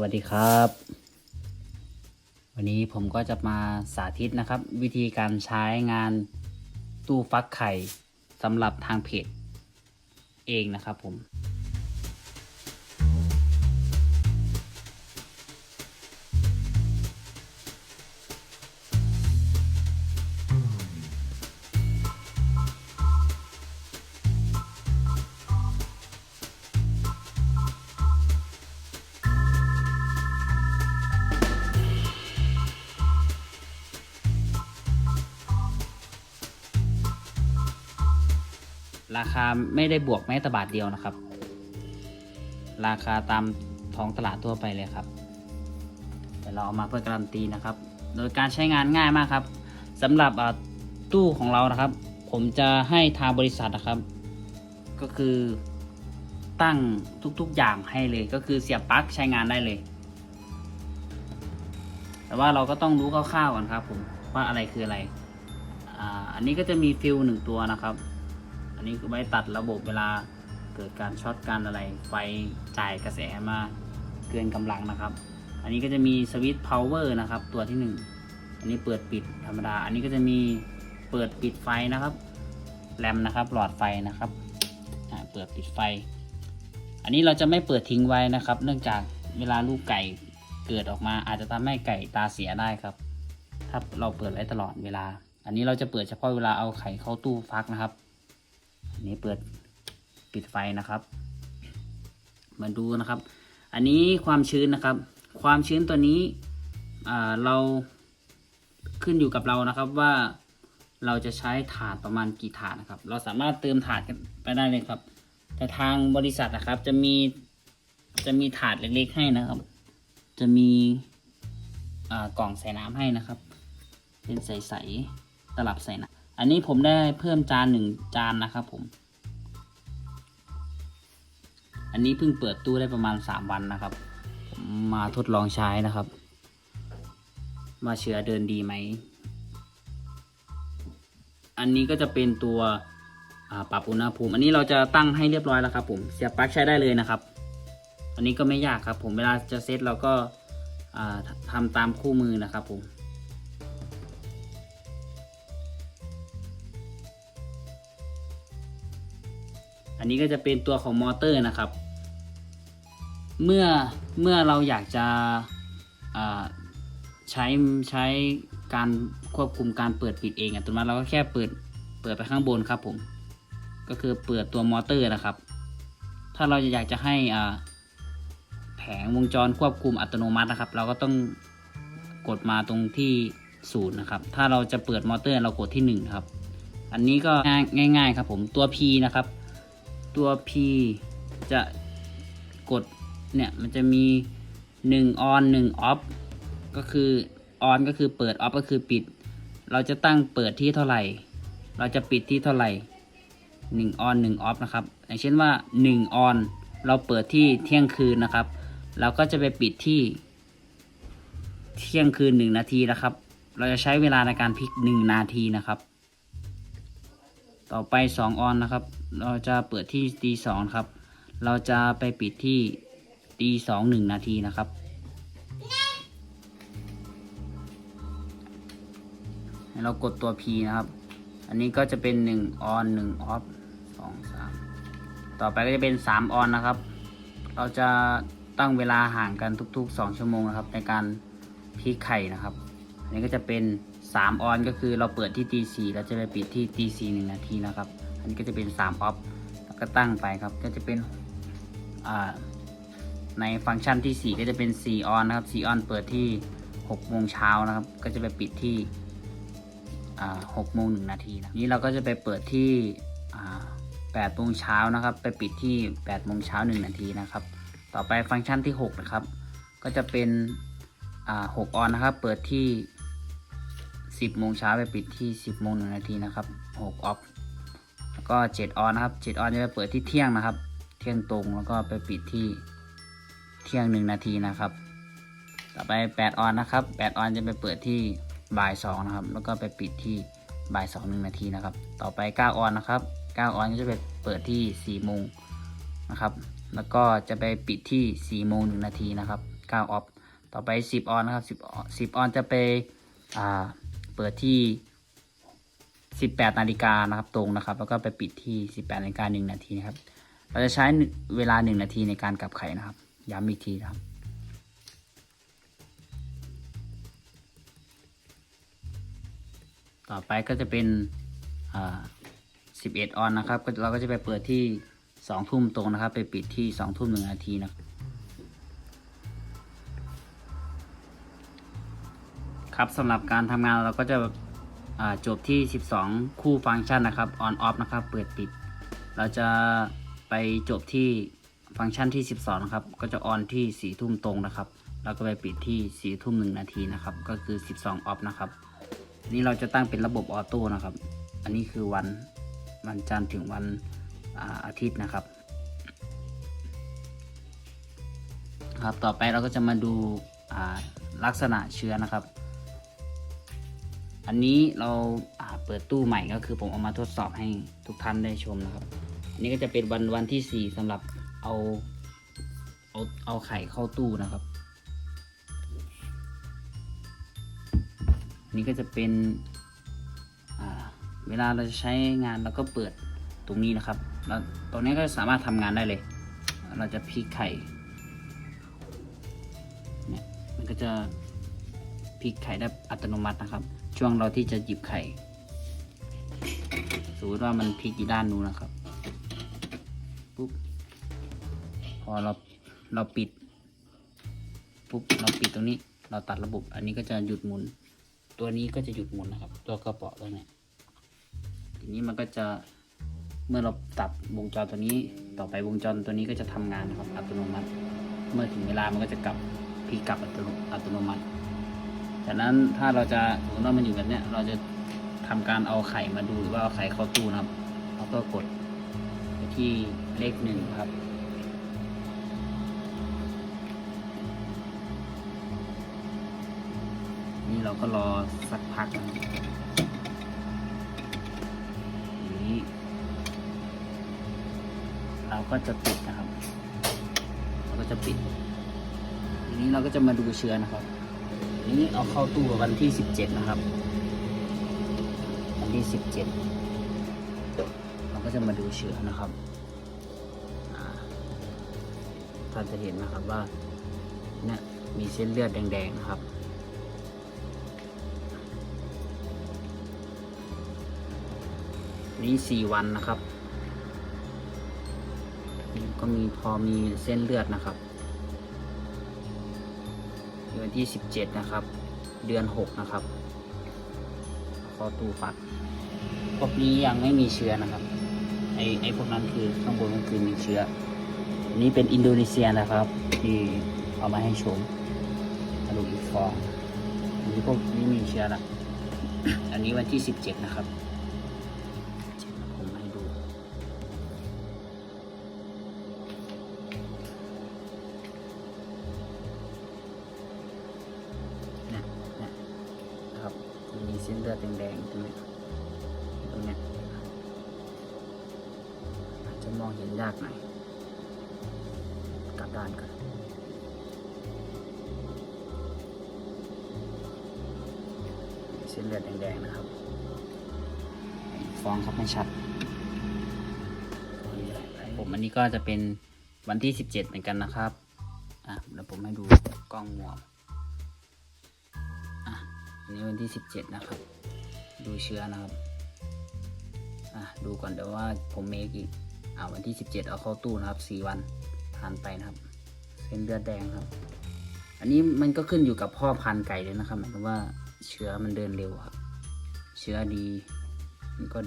วัสดีครับ วันนี้ผมก็จะมาสาธิตนะครับ วิธีการใช้งานตู้ฟักไข่สำหรับทางเพจเองนะครับผม ราคาไม่ได้บวกแม้แต่บาทเดียวนะครับ ราคาตามท้องตลาดทั่วไปเลยครับเดี๋ยวเราเอามาเพื่อการันตีนะครับ โดยการใช้งานง่ายมากครับสำหรับตู้ของเรานะครับ ผมจะให้ทางบริษัทนะครับ ก็คือตั้งทุกๆอย่างให้เลย ก็คือเสียบปลั๊กใช้งานได้เลย แต่ว่าเราก็ต้องรู้คร่าวๆก่อนครับผมว่าอะไรคืออะไรออันนี้ก็จะมีฟิลหนึ่งตัวนะครับ นนี้คือไว้ตัดระบบเวลาเกิดการช็อตการอะไร ไฟจ่ายกระแสมาเกินกำลังนะครับ อันนี้ก็จะมีสวิตช์พาวเวอร์นะครับ ตัวที่หนึ่งอันนี้เปิดปิดธรรมดา อันนี้ก็จะมีเปิดปิดไฟนะครับแรมนะครับหลอดไฟนะครับเปิดปิดไฟ อันนี้เราจะไม่เปิดทิ้งไว้นะครับ เนื่องจากเวลาลูกไก่เกิดออกมาอาจจะทำให้ไก่ตาเสียได้ครับ ถ้าเราเปิดไว้ตลอดเวลา อันนี้เราจะเปิดเฉพาะเวลาเอาไข่เข้าตู้ฟักนะครับ อันนี้เปิดปิดไฟนะครับ มาดูนะครับ อันนี้ความชื้นนะครับ ความชื้นตัวนี้เราขึ้นอยู่กับเรานะครับว่าเราจะใช้ถาดประมาณกี่ถาดนะครับ เราสามารถเติมถาดกันไปได้เลยครับ แต่ทางบริษัทนะครับจะมีจะมีถาดเล็กๆให้นะครับ จะมีกล่องใส่น้ำให้นะครับ เป็นใสๆตลับใส่น้ำ อันนี้ผมได้เพิ่มจานหนึ่งจานนะครับผม อันนี้เพิ่งเปิดตู้ได้ประมาณสามวันนะครับ มาทดลองใช้นะครับว่าเชื้อเดินดีไหม อันนี้ก็จะเป็นตัวปรับอุณหภูมิ อันนี้เราจะตั้งให้เรียบร้อยแล้วครับ ผมเสียบปลั๊กใช้ได้เลยนะครับ อันนี้ก็ไม่ยากครับ ผมเวลาจะเซตเราก็อ่าทำตามคู่มือนะครับผม อันนี้ก็จะเป็นตัวของมอเตอร์นะครับ เมื่อเมื่อเราอยากจะใช้ใช้การควบคุมการเปิดปิดเองอัตโนมัติเราก็แค่เปิดเปิดไปข้างบนครับผม ก็คือเปิดตัวมอเตอร์นะครับ ถ้าเราอยากจะให้แผงวงจรควบคุมอัตโนมัตินะครับ เราก็ต้องกดมาตรงที่ศูนย์นะครับ ถ้าเราจะเปิดมอเตอร์เรากดที่หนึ่งครับ อันนี้ก็ง่ายๆครับผมตัว P นะครับ ตัว P จะกดเนี่ยมันจะมี 1 on 1 off ก็คือ on ก็คือเปิด off ก็คือปิด เราจะตั้งเปิดที่เท่าไหร่ เราจะปิดที่เท่าไหร่ 1 on 1 off นะครับ อย่างเช่นว่า 1 on เราเปิดที่เที่ยงคืนนะครับ เราก็จะไปปิดที่ เที่ยงคืน 1 นาทีนะครับ เราจะใช้เวลาในการพลิก 1 นาทีนะครับ ต่อไป 2 ออนนะครับ เราจะเปิดที่ตีสองครับ เราจะไปปิดที่ตีสองหนึ่งนาทีนะครับให้เรากดตัว P นะครับ อันนี้ก็จะเป็น 1 on 1 off 2 3 ต่อไปก็จะเป็น 3 on นะครับ เราจะตั้งเวลาห่างกันทุก ๆ 2 ชั่วโมงนะครับ ในการพลิกไข่นะครับ อันนี้ก็จะเป็น 3 ออนก็คือเราเปิดที่ตีสี่เราจะไปปิดที่ตีสี่หนึ่งนาทีนะครับ อันนี้ก็จะเป็น3ออฟแล้วก็ตั้งไปครับ ก็จะเป็นในฟังก์ชันที่ 4 ก็จะเป็น4ออนนะครับ4ออนเปิดที่6โมงเช้านะครับ ก็จะไปปิดที่6โมงหนึ่งนาทีนะนี้เราก็จะไปเปิดที่8โมงเช้านะครับ ไปปิดที่8โมงเช้า1นาทีนะครับ ต่อไปฟังก์ชันที่ 6 นะครับ ก็จะเป็น6ออนนะครับ เปิดที่ 10โมงเช้าไปปิดที่ 10โมงหนึ่งนาทีนะครับ6ออฟ แล้วก็7ออนนะครับ7ออนจะไปเปิดที่เที่ยงนะครับ เที่ยงตรงแล้วก็ไปปิดที่เที่ยงหนึ่งนาทีนะครับ ต่อไป8ออนนะครับ8ออนจะไปเปิดที่บ่าย2นะครับ แล้วก็ไปปิดที่บ่าย2 1นาทีนะครับ ต่อไป9ออนนะครับ9ออนก็จะไปเปิดที่4โมงนะครับ แล้วก็จะไปปิดที่4โมง1นาทีนะครับ9ออฟต่อไป10ออนนะครับ10ออน10ออนจะไปอ่าเปิดที่ 18นาฬิกานะครับตรงนะครับ แล้วก็ไปปิดที่ 18นาฬิกา1นาทีนะครับ เราจะใช้เวลา 1 นาทีในการกลับไข่นะครับ ย้ำอีกทีนะครับต่อไปก็จะเป็น11 ออนนะครับ เราก็จะไปเปิดที่ 2 ทุ่มตรงนะครับ ไปปิดที่ 2 ทุ่ม1นาทีนะครับครับสำหรับการทำงานเราก็จะ จบที่ 12 คู่ฟังก์ชันนะครับ on off นะครับ เปิดปิด เราจะไปจบที่ฟังก์ชันที่ 12 นะครับ ก็จะ on ที่4ทุ่มตรงนะครับ แล้วก็ไปปิดที่4ทุ่ม1นาทีนะครับ ก็คือ 12 off นะครับ นี่เราจะตั้งเป็นระบบออโต้นะครับ อันนี้คือวันวันจันทร์ถึงวันอาอาทิตย์นะครับ ครับ ต่อไปเราก็จะมาดูาลักษณะเชื้อนะครับ อันนี้เราาเปิดตู้ใหม่ก็คือผมเอามาทดสอบให้ทุกท่านได้ชมนะครับ อันนี้ก็จะเป็นวันวันที่ 4สำหรับเอาเอาเอาไข่เข้าตู้นะครับอันนี้ก็จะเป็นเวลาเราจะใช้งานเราก็เปิดตรงนี้นะครับแล้วตรงนี้ก็สามารถทำงานได้เลย เราจะพลิกไข่เนี่ยมันก็จะพลิกไข่ได้อัตโนมัตินะครับ ช่วงเราที่จะหยิบไข่สมมติว่ามันพลิกอยู่ด้านนู้นนะครับปุ๊บพอเราเราปิดปุ๊บเราปิดตรงนี้ เราตัดระบบ อันนี้ก็จะหยุดหมุน ตัวนี้ก็จะหยุดหมุนนะครับ ตัวกระเป๋าตัวนี้ยทีนี้มันก็จะเมื่อเราตัดวงจรตัวนี้ ต่อไปวงจรตัวนี้ก็จะทำงานนะครับอัตโนมัติ เมื่อถึงเวลามันก็จะกลับพลิกกลับอัตโนมัติ จากนั้นถ้าเราจะสมมติว่ามันอยู่แบบเนี้ย เราจะทำการเอาไข่มาดูหรือว่าเอาไข่เข้าตู้นะครับแล้วก็กดไปที่เลขหนึ่งครับ นี่เราก็รอสักพักนี้ เราก็จะปิดนะครับ เราก็จะปิดทีนี้เราก็จะมาดูเชื้อนะครับ นี้เอาเข้าตู้วันที่สิบเจ็ดนะครับ วันที่สิบเจ็ดเราก็จะมาดูเชื้อนะครับท่านจะเห็นนะครับว่าเนี่ยมีเส้นเลือดแดงๆนะครับนี่สี่วันนะครับ ก็มีพอมีเส้นเลือดนะครับ วันที่สิบเจ็ดนะครับ เดือนหกนะครับขอตูฟักพวกนี้ยังไม่มีเชื้อนะครับ ไอไอพวกนั้นคือข้างบนก็คือมีเชื้ออันนี้เป็นอินโดนีเซียนะครับ ที่เอามาให้ชมกระดูกอีกฟองอันนี้พวกนี้มีเชื้อละอันนี้วันที่สิบเจ็ดนะครับ เส้นเลือดแดงๆตรงนี้ตรงนี้อาจจะมองเห็นยากหน่อยกลับด้านกันเส้นเลือดแดงๆนะครับฟองครับไม่ชัดผมอันนี้ก็จะเป็นวันที่ 17 เหมือนกันนะครับ อะเดี๋ยวผมให้ดูกล้องมัว นนี้วันที่ 17 นะครับ ดูเชื้อนะครับ อะ ดูก่อนเดี๋ยวว่าผมเมคอีก อะวันที่ 17 เอาเข้าตู้นะครับ 4 วันผ่านไปนะครับ เส้นเลือดแดงครับ อันนี้มันก็ขึ้นอยู่กับพ่อพันธุ์ไก่เลยนะครับหมายถึงว่าเชื้อมันเดินเร็วครับ เชื้อดี มันก็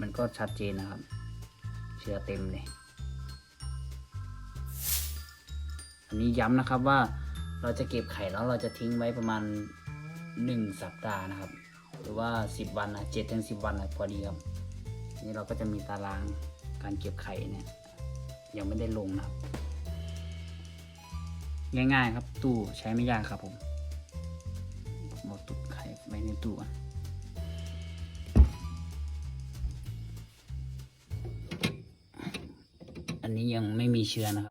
มันก็ชัดเจนนะครับ เชื้อเต็มเลย อันนี้ย้ำนะครับว่าเราจะเก็บไข่แล้วเราจะทิ้งไว้ประมาณ 1 สัปดาห์นะครับ หรือว่า 10 วันนะเจ็ดถึงสิวันนะพอดีครับนี่เราก็จะมีตารางการเก็บไข่เนี่ยยังไม่ได้ลงนะครับ ง่ายๆครับ ตู้ใช้ไม่ยากครับผมผมเอาตู้ไข่ไว้ในตู้อนอันนี้ยังไม่มีเชื้อนะครับ